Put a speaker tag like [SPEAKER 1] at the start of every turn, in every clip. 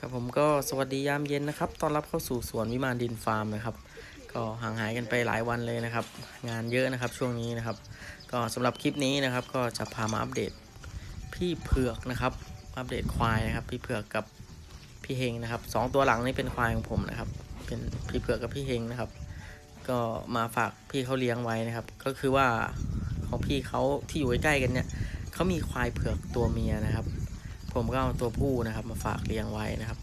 [SPEAKER 1] ครับผมก็สวัสดียามเย็นนะครับต้อนรับเข้าสู่สวนวิมานดินฟาร์มนะครับ ก็ห่างหายกันไปหลายวันเลยนะครับ งานเยอะนะครับช่วงนี้นะครับ ก็สำหรับคลิปนี้นะครับ ก็จะพามาอัปเดตพี่เผือกนะครับ อัปเดตควายนะครับ พี่เผือกกับพี่เฮงนะครับสองตัวหลังนี่เป็นควายของผมนะครับ เป็นพี่เผือกกับพี่เฮงนะครับ ก็มาฝากพี่เขาเลี้ยงไว้นะครับ ก็คือว่าของพี่เขาที่อยู่ใกล้ๆกันเนี่ยเขามีควายเผือกตัวเมียนะครับ ผมก็เอาตัวผู้นะครับ มาฝากเลี้ยงไว้นะครับ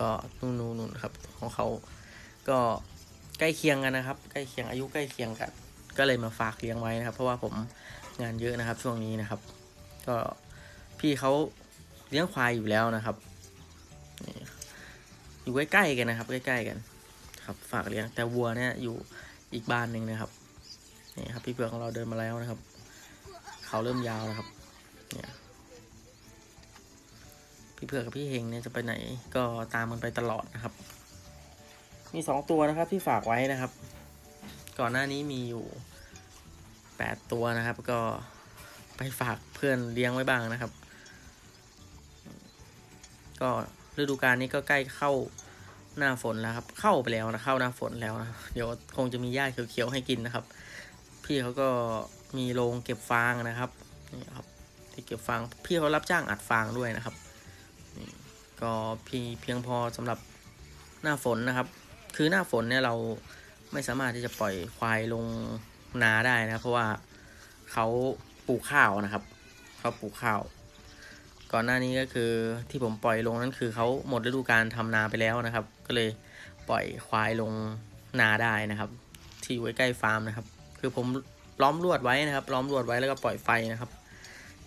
[SPEAKER 1] ก็นู่นนู่นครับของเขาก็ใกล้เคียงกันนะครับ ใกล้เคียงอายุใกล้เคียงกัน ก็เลยมาฝากเลี้ยงไว้นะครับ เพราะว่าผมงานเยอะนะครับ ช่วงนี้นะครับ ก็พี่เขาเลี้ยงควายอยู่แล้วนะครับอยู่ใกล้ๆกันนะครับ ใกล้ๆกัน ครับ ฝากเลี้ยงแต่วัวเนี่ยอยู่อีกบ้านหนึ่งนะครับนี่ครับ พี่เผือกของเราเดินมาแล้วนะครับ เขาเริ่มยาวแล้วครับ เนี่ย พี่เผือกกับพี่เฮงเนี่ยจะไปไหนก็ตามมันไปตลอดนะครับ มีสองตัวนะครับที่ฝากไว้นะครับ ก่อนหน้านี้มีอยู่แปดตัวนะครับ ก็ไปฝากเพื่อนเลี้ยงไว้บ้างนะครับ ก็ฤดูกาลนี้ก็ใกล้เข้าหน้าฝนแล้วครับ เข้าไปแล้วนะเข้าหน้าฝนแล้วนะเดี๋ยวคงจะมีหญ้าเขียวๆให้กินนะครับ พี่เขาก็มีโรงเก็บฟางนะครับนี่ครับที่เก็บฟางพี่เขารับจ้างอัดฟางด้วยนะครับ ก็เพียงพอสำหรับหน้าฝนนะครับ คือหน้าฝนเนี่ยเราไม่สามารถที่จะปล่อยควายลงนาได้นะ เพราะว่าเขาปลูกข้าวนะครับเขาปลูกข้าว ก่อนหน้านี้ก็คือที่ผมปล่อยลงนั้นคือเขาหมดฤดูการทำนาไปแล้วนะครับ ก็เลยปล่อยควายลงนาได้นะครับ ที่อยู่ใกล้ฟาร์มนะครับ คือผมล้อมลวดไว้นะครับ ล้อมลวดไว้แล้วก็ปล่อยไฟนะครับ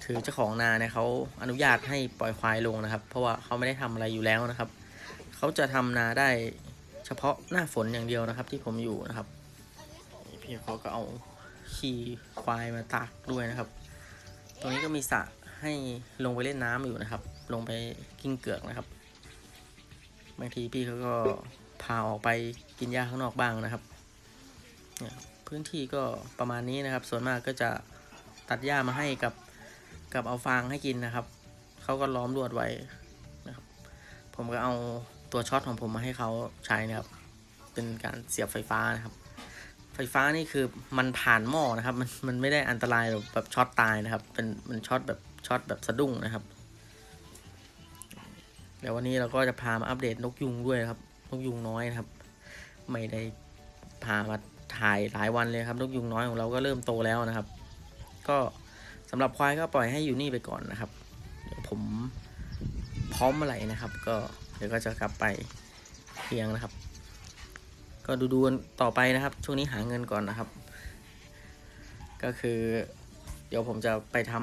[SPEAKER 1] คือเจ้าของนาเนี่ยเขาอนุญาตให้ปล่อยควายลงนะครับ เพราะว่าเขาไม่ได้ทำอะไรอยู่แล้วนะครับ เขาจะทำนาได้เฉพาะหน้าฝนอย่างเดียวนะครับ ที่ผมอยู่นะครับพี่เขาก็เอาขี่ควายมาตากด้วยนะครับ ตรงนี้ก็มีสระให้ลงไปเล่นน้ำอยู่นะครับ ลงไปกิ้งเกือกนะครับ บางทีพี่เขาก็พาออกไปกินหญ้าข้างนอกบ้างนะครับ พื้นที่ก็ประมาณนี้นะครับ ส่วนมากก็จะตัดหญ้ามาให้กับ กับเอาฟางให้กินนะครับ เขาก็ล้อมลวดไว้นะครับ ผมก็เอาตัวช็อตของผมมาให้เขาใช้นะครับ เป็นการเสียบไฟฟ้านะครับ ไฟฟ้านี่คือมันผ่านหม้อนะครับ มันมันไม่ได้อันตรายแบบแบบช็อตตายนะครับ เป็นมันช็อตแบบช็อตแบบสะดุ้งนะครับเดี๋ยววันนี้เราก็จะพามาอัปเดตนกยุงด้วยครับ นกยุงน้อยนะครับ ไม่ได้พามาถ่ายหลายวันเลยครับ นกยุงน้อยของเราก็เริ่มโตแล้วนะครับ ก็ สำหรับควายก็ปล่อยให้อยู่นี่ไปก่อนนะครับ เดี๋ยวผมพร้อมเมื่อไหร่นะครับ ก็เดี๋ยวก็จะกลับไปเพียงนะครับ ก็ดูดูกันต่อไปนะครับ ช่วงนี้หาเงินก่อนนะครับ ก็คือ เดี๋ยวผมจะไปท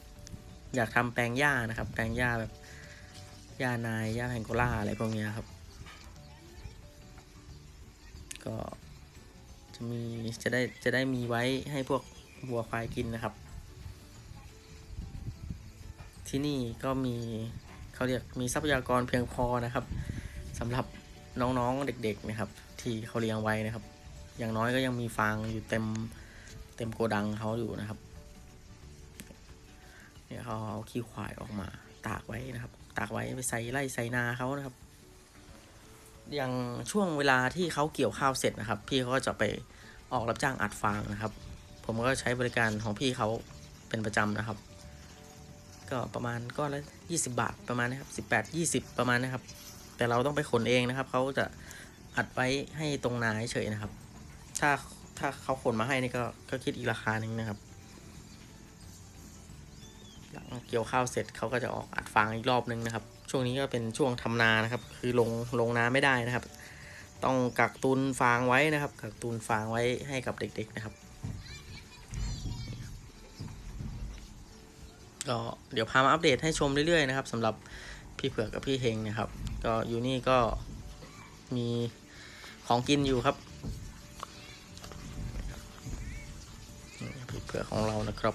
[SPEAKER 1] ำอยากทำแปลงหญ้านะครับ แปลงหญ้าแบบหญ้านายหญ้าแพงโกล่าอะไรพวกนี้ครับ ก็จะมีจะได้จะได้มีไว้ให้พวกวัวควายกินนะครับ ที่นี่ก็มีเขาเรียกมีทรัพยากรเพียงพอนะครับสำหรับน้องๆเด็กๆนะครับ ที่เขาเลี้ยงไว้นะครับ อย่างน้อยก็ยังมีฟางอยู่เต็มเต็มโกดังเขาอยู่นะครับเนี่ยเขาเอาขี้ควายออกมาตากไว้นะครับ ตากไว้ไปใส่ไร่ใส่นาเขานะครับ อย่างช่วงเวลาที่เขาเกี่ยวข้าวเสร็จนะครับ พี่เขาก็จะไปออกรับจ้างอัดฟางนะครับ ผมก็ใช้บริการของพี่เขาเป็นประจำนะครับ ก็ประมาณก้อนละยี่สิบาทประมาณนะครับสิบแปดยี่สิบประมาณนะครับ แต่เราต้องไปขนเองนะครับเขาจะอัดไว้ให้ตรงนาเฉยนะครับ ถ้าถ้าเขาขนมาให้นี่ก็ก็คิดอีกราคาหนึ่งนะครับ หลังเกี่ยวข้าวเสร็จเขาก็จะออกอัดฟางอีกรอบนึงนะครับ ช่วงนี้ก็เป็นช่วงทำนานะครับ คือลงลงนาไม่ได้นะครับ ต้องกักตุนฟางไว้นะครับ กักตุนฟางไว้ให้กับเด็ก ๆนะครับ ก็เดี๋ยวพามาอัปเดตให้ชมเรื่อยๆนะครับสำหรับพี่เผือกกับพี่เฮงนะครับ ก็อยู่นี่ก็มีของกินอยู่ครับพี่เผือกของเรานะครับ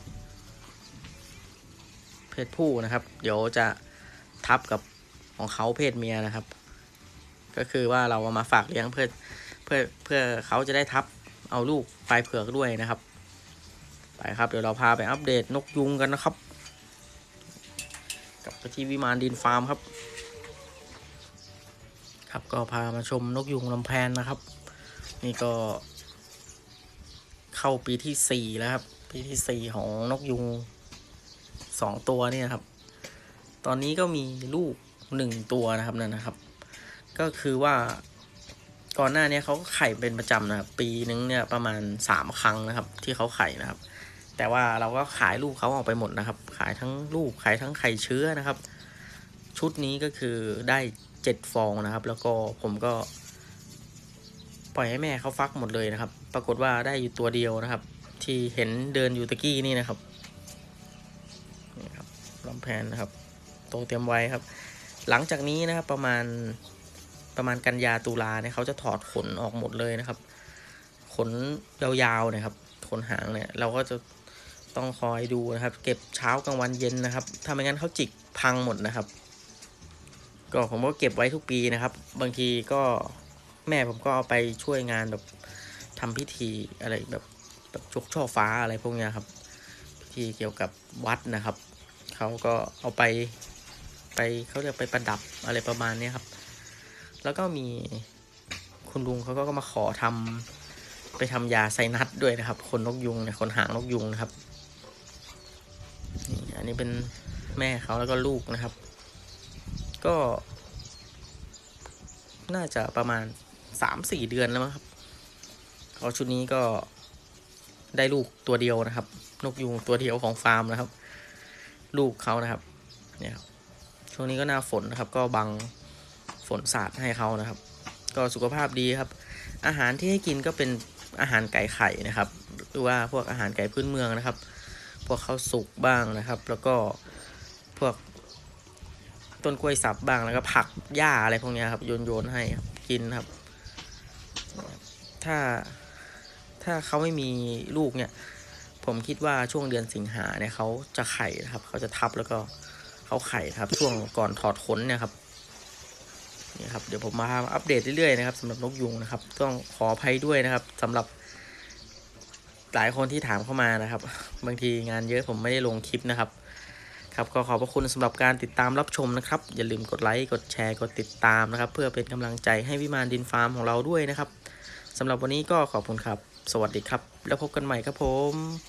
[SPEAKER 1] เพศผู้นะครับ เดี๋ยวจะทับกับของเขาเพศเมียนะครับ ก็คือว่าเราเอามาฝากเลี้ยงเพื่อเพื่อเพื่อเขาจะได้ทับเอาลูกปลายเผือกด้วยนะครับ ไปครับเดี๋ยวเราพาไปอัปเดตนกยุงกันนะครับ ไปที่วิมานดินฟาร์มครับ ครับก็พามาชมนกยุงลำแพนนะครับ นี่ก็ เข้าปีที่สี่แล้วครับ ปีที่สี่ของนกยุงสองตัวเนี่ยครับ ตอนนี้ก็มีลูกหนึ่งตัวนะครับนั่นนะครับ ก็คือว่าก่อนหน้านี้เขาก็ไข่เป็นประจำนะครับ ปีนึงเนี่ยประมาณสามครั้งนะครับ ที่เขาไข่นะครับ แต่ว่าเราก็ขายลูกเขาออกไปหมดนะครับ ขายทั้งลูกขายทั้งไข่เชื้อนะครับ ชุดนี้ก็คือได้เจ็ดฟองนะครับ แล้วก็ผมก็ ปล่อยให้แม่เขาฟักหมดเลยนะครับ ปรากฏว่าได้อยู่ตัวเดียวนะครับ ที่เห็นเดินอยู่ตะกี้นี่นะครับนี่ครับลำแพนนะครับโตเตรียมไว้ครับ หลังจากนี้นะครับประมาณประมาณกันยาตุลาเนี่ยเขาจะถอดขนออกหมดเลยนะครับ ขนยาวๆนะครับขนหางเนี่ย เราก็จะ ต้องคอยดูนะครับ เก็บเช้ากลางวันเย็นนะครับ ถ้าไม่งั้นเขาจิกพังหมดนะครับ ก็ผมก็เก็บไว้ทุกปีนะครับ บางทีก็แม่ผมก็เอาไปช่วยงานแบบทำพิธีอะไรแบบแบบชกช่อฟ้าอะไรพวกนี้ครับ พิธีเกี่ยวกับวัดนะครับเขาก็เอาไปไปเขาเรียกไปประดับอะไรประมาณนี้ครับ แล้วก็มีคุณลุงเขาก็มาขอทำไปทำยาไซนัสด้วยนะครับ คนนกยุงเนี่ยคนหางนกยุงนะครับ นี้เป็นแม่เขาแล้วก็ลูกนะครับ ก็ น่าจะประมาณสามสี่เดือนแล้วมั้งครับเอาชุดนี้ก็ได้ลูกตัวเดียวนะครับ นกยุงตัวเดียวของฟาร์มนะครับ ลูกเขานะครับ เนี่ยช่วงนี้ก็หน้าฝนนะครับ ก็บังฝนสาดให้เขานะครับ ก็สุขภาพดีครับ อาหารที่ให้กินก็เป็นอาหารไก่ไข่นะครับ หรือว่าพวกอาหารไก่พื้นเมืองนะครับ พวกข้าวสุกบ้างนะครับ แล้วก็พวกต้นกล้วยสับบ้างแล้วก็ผักหญ้าอะไรพวกนี้ครับโยนโยนให้ครับกินครับ ถ้าถ้าเขาไม่มีลูกเนี่ย ผมคิดว่าช่วงเดือนสิงหาเนี่ยเขาจะไข่นะครับ เขาจะทับแล้วก็เขาไข่ครับ ช่วงก่อนถอดขนเนี่ยครับนี่ครับเดี๋ยวผมมาอัปเดตเรื่อยๆนะครับสำหรับนกยุงนะครับ ต้องขออภัยด้วยนะครับสำหรับ หลายคนที่ถามเข้ามานะครับ บางทีงานเยอะผมไม่ได้ลงคลิปนะครับ ครับก็ขอบพระคุณสำหรับการติดตามรับชมนะครับ อย่าลืมกดไลค์กดแชร์กดติดตามนะครับ เพื่อเป็นกำลังใจให้วิมานดินฟาร์มของเราด้วยนะครับสำหรับวันนี้ก็ขอบคุณครับ สวัสดีครับ แล้วพบกันใหม่ครับผม